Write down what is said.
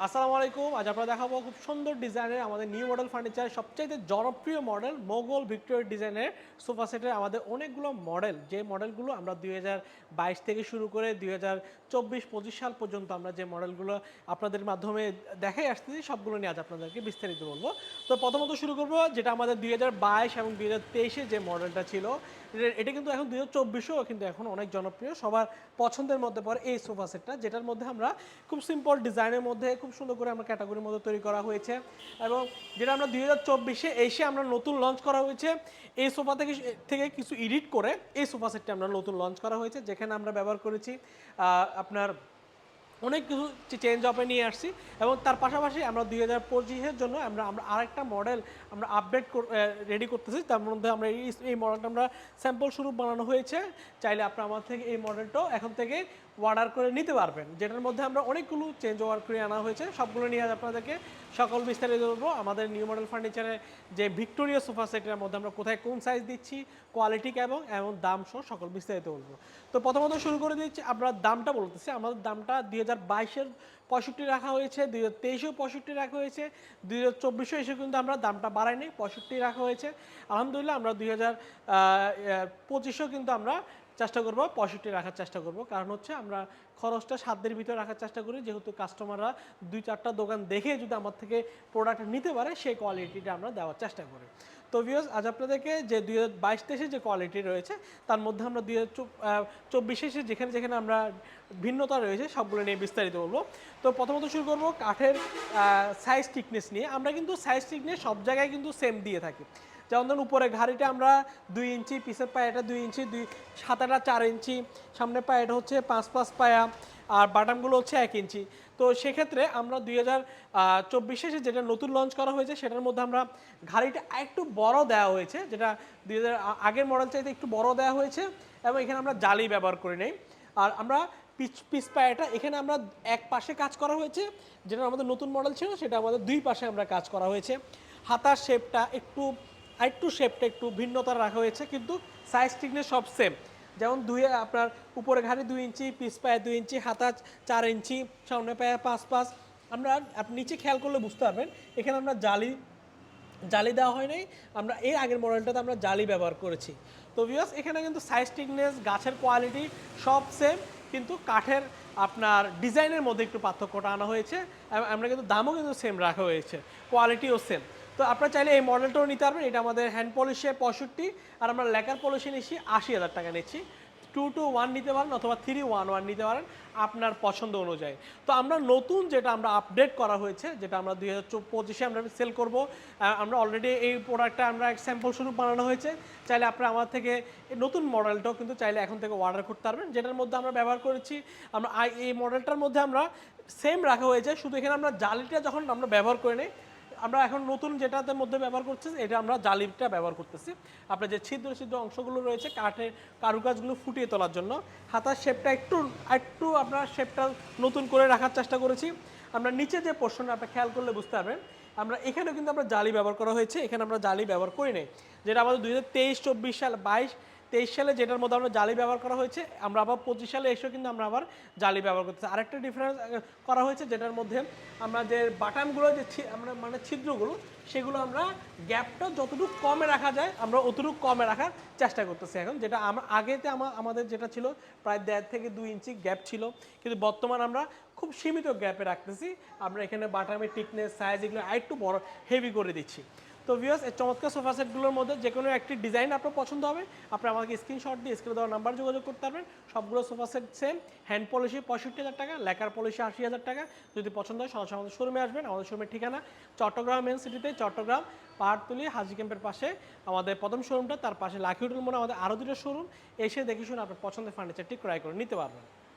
আসসালামু আলাইকুম। আজ আপনারা দেখাবো খুব সুন্দর ডিজাইনের আমাদের নিউ মডেল ফার্নিচার সবচাইতে জনপ্রিয় মডেল মোগল ভিক্টোরিয়া ডিজাইনের সোফা সেটের আমাদের অনেকগুলো মডেল যে মডেলগুলো আমরা দুই হাজার বাইশ থেকে শুরু করে দুই হাজার সাল পর্যন্ত আমরা যে মডেলগুলো আপনাদের মাধ্যমে দেখাই আসতেছি, সবগুলো নিয়ে আজ আপনাদেরকে বিস্তারিত বলব। তো প্রথমত শুরু করব, যেটা আমাদের দুই হাজার বাইশ এবং দুই যে মডেলটা ছিল। এটা- কিন্তু এখন দুই হাজার কিন্তু এখন অনেক জনপ্রিয়। সবার পছন্দের মধ্যে পড়ে এই সোফা সেটটা, যেটার মধ্যে আমরা খুব সিম্পল ডিজাইনের মধ্যে খুব সুন্দর করে আমরা ক্যাটাগরির মধ্যে তৈরি করা হয়েছে। এবং যেটা আমরা দুই হাজার চব্বিশে এসে আমরা নতুন লঞ্চ করা হয়েছে, এই সোফা থেকে থেকে কিছু এডিট করে এই সোফা সেটটা আমরা নতুন লঞ্চ করা হয়েছে, যেখানে আমরা ব্যবহার করেছি আপনার অনেক কিছু চেঞ্জ আপে নিয়ে আসছি। এবং তার পাশাপাশি আমরা দুই হাজার পঁচিশের জন্য আমরা আমরা আরেকটা মডেল আমরা আপডেট রেডি করতেছি। তার মধ্যে আমরা এই এই মডেলটা আমরা স্যাম্পল স্বরূপ বানানো হয়েছে। চাইলে আপনার আমার থেকে এই মডেলটাও এখন থেকে অর্ডার করে নিতে পারবেন। যেটার মধ্যে আমরা অনেকগুলো চেঞ্জ ওভার করে আনা হয়েছে। সবগুলো নিয়ে আজ আপনাদেরকে সকল বিস্তারিত বলব আমাদের নিউ মডেল ফার্নিচারের যে ভিক্টোরিয়া সোফা সেটের মধ্যে আমরা কোথায় কোন সাইজ দিচ্ছি কোয়ালিটি কেমন, এবং দাম সহ সকল বিস্তারিত বলব। তো প্রথমত শুরু করে দিচ্ছি, আমরা দামটা বলতেছি। আমাদের দামটা দুই হাজার বাইশের পঁয়ষট্টি রাখা হয়েছে, দুই হাজার তেইশেও পঁয়ষট্টি রাখা হয়েছে, দুই হাজার চব্বিশে এসে কিন্তু আমরা দামটা বাড়াইনি, পঁয়ষট্টি রাখা হয়েছে। আলহামদুলিল্লাহ, আমরা দুই হাজার পঁচিশেও কিন্তু আমরা চেষ্টা করব পঁয়ষট্টি রাখার চেষ্টা করব। কারণ হচ্ছে আমরা খরচটা সাধ্যের ভিতরে রাখার চেষ্টা করি। যেহেতু কাস্টমাররা দুই, চারটা দোকান দেখে যদি আমার থেকে প্রোডাক্ট নিতে পারে, সেই কোয়ালিটিটা আমরা দেওয়ার চেষ্টা করি। তো ভিউয়ার্স আজ আপনাদেরকে যে দুই হাজার বাইশ যে কোয়ালিটি রয়েছে, তার মধ্যে আমরা দুই হাজার চব্বিশে যেখানে যেখানে আমরা ভিন্নতা রয়েছে, সবগুলো নিয়ে বিস্তারিত বলব। তো প্রথমত শুরু করব কাঠের সাইজ থিকনেস নিয়ে। আমরা কিন্তু সাইজ থিকনেস সব জায়গায় কিন্তু সেম দিয়ে থাকি। যেমন ধরুন, উপরে ঘাড়িটা আমরা দুই ইঞ্চি পিসের পায়াটা দুই ইঞ্চি, দুই সাতাটা চার ইঞ্চি সামনে পায়াটা হচ্ছে পাঁচ পাঁচ পায়া। আর বাটামগুলো হচ্ছে এক ইঞ্চি। তো সেক্ষেত্রে আমরা দুই হাজার চব্বিশে যেটা নতুন লঞ্চ করা হয়েছে, সেটার মধ্যে আমরা ঘাড়িটা একটু বড় দেওয়া হয়েছে, যেটা দুই হাজার আগের মডেল চাইতে একটু বড় দেওয়া হয়েছে এবং এখানে আমরা জালি ব্যবহার করি নেই। আর আমরা পিচ পিস পায়াটা এখানে আমরা এক পাশে কাজ করা হয়েছে, যেটা আমাদের নতুন মডেল ছিল, সেটা আমাদের দুই পাশে আমরা কাজ করা হয়েছে। হাতার শেপটা একটু, আরেকটু শেপটা একটু ভিন্নতা রাখা হয়েছে, কিন্তু সাইজ থিকনেস সব সেম যেমন দুই, আপনার উপরে ঘাড়ে দুই ইঞ্চি পিস পায়ে দুই ইঞ্চি, হাতা চার ইঞ্চি, সামনে পায়ে পাঁচ পাঁচ। আমরা, আপনি নিচে খেয়াল করলে বুঝতে পারবেন, এখানে আমরা জালি জালি দেওয়া হয় নাই। আমরা এই আগের মডেলটাতে আমরা জালি ব্যবহার করেছি। তো ভিউয়ার্স এখানে কিন্তু সাইজ টিকনেস গাছের কোয়ালিটি সব সেম কিন্তু কাঠের আপনার ডিজাইনের মধ্যে একটু পার্থক্যটা আনা হয়েছে। আমরা কিন্তু দামও কিন্তু সেম রাখা হয়েছে। কোয়ালিটিও সেম তো আপনারা চাইলে এই মডেলটাও নিতে পারবেন। এটা আমাদের হ্যান্ড পলিশে পঁয়ষট্টি, আর আমরা লেকার পলিশে নিচ্ছি আশি হাজার টাকা নিচ্ছি। টু টু ওয়ান নিতে পারেন অথবা থ্রি ওয়ান ওয়ান নিতে পারেন, আপনার পছন্দ অনুযায়ী। তো আমরা নতুন যেটা আমরা আপডেট করা হয়েছে, যেটা আমরা দুই হাজার পঁচিশে আমরা সেল করব আমরা অলরেডি এই প্রোডাক্টটা আমরা স্যাম্পল শুরু বানানো হয়েছে। চাইলে আপনারা আমার থেকে নতুন মডেলটাও কিন্তু চাইলে এখন থেকে অর্ডার করতে পারবেন, যেটার মধ্যে আমরা ব্যবহার করেছি। আমরা এই মডেলটার মধ্যে আমরা সেম রাখা হয়েছে, শুধু এখানে আমরা জালিটা যখন আমরা ব্যবহার করে নিই আমরা এখন নতুন যেটাতে মধ্যে ব্যবহার করছি, এটা আমরা জালিটা ব্যবহার করতেছি। আপনার যে ছিদ্র ছিদ্র অংশগুলো রয়েছে, কাঠের কারুকাজগুলো ফুটিয়ে তোলার জন্য। হাতার শেপটা একটু একটু আপনার শেপটা নতুন করে রাখার চেষ্টা করেছি। আমরা নিচে যে পোর্শন আপনি খেয়াল করলে বুঝতে পারবেন, আমরা এখানেও কিন্তু আমরা জালি ব্যবহার করা হয়েছে, এখানে আমরা জালি ব্যবহার করি নাই। যেটা আমাদের দুই হাজার তেইশ, চব্বিশ সাল, বাইশ তেইশ সালে যেটার মধ্যে আমরা জালি ব্যবহার করা হয়েছে, আমরা আবার পঁচিশ সালে এসেও কিন্তু আমরা আবার জালি ব্যবহার করতেছি। আরেকটা ডিফারেন্স করা হয়েছে যেটার মধ্যে আমরা যে বাটামগুলো, যে আমরা মানে ছিদ্রগুলো, সেগুলো আমরা গ্যাপটা যতটুকু কমে রাখা যায়, আমরা অতটুকু কমে রাখার চেষ্টা করতেছি এখন, যেটা আমরা, আগেতে আমার আমাদের যেটা ছিল প্রায় দেড় থেকে দুই ইঞ্চি গ্যাপ ছিল। কিন্তু বর্তমান আমরা খুব সীমিত গ্যাপে রাখতেছি। আমরা এখানে বাটামের টিকনেস সাইজ এগুলো আরেকটু বড় হেভি করে দিচ্ছি। তো ভিউয়ার্স এই চমৎকার সোফা সেটগুলোর মধ্যে যে কোনো একটি ডিজাইন আপনার পছন্দ হবে, আপনি আমাকে স্ক্রিনশট দিয়ে স্ক্রিনে দেওয়ার নাম্বার যোগাযোগ করতে পারবেন। সবগুলো সোফা সেট সেম হ্যান্ড পলিশি পঁয়ষট্টি হাজার টাকা লেকার পলিশি আশি হাজার টাকা। যদি পছন্দ হয় সরাসরি আমাদের শোরুমে আসবেন। আমাদের শোরুমের ঠিকানা চট্টগ্রাম মেন সিটিতে চট্টগ্রাম, পাহাড়তলি, হাজি ক্যাম্পের পাশে। আমাদের প্রথম শোরুমটা তার পাশে লাখি হোটেল মনে আমাদের আরও দুটো শোরুম এসে দেখে শুনে আপনার পছন্দের ফার্নিচারটি ক্রয় করে নিতে পারবেন।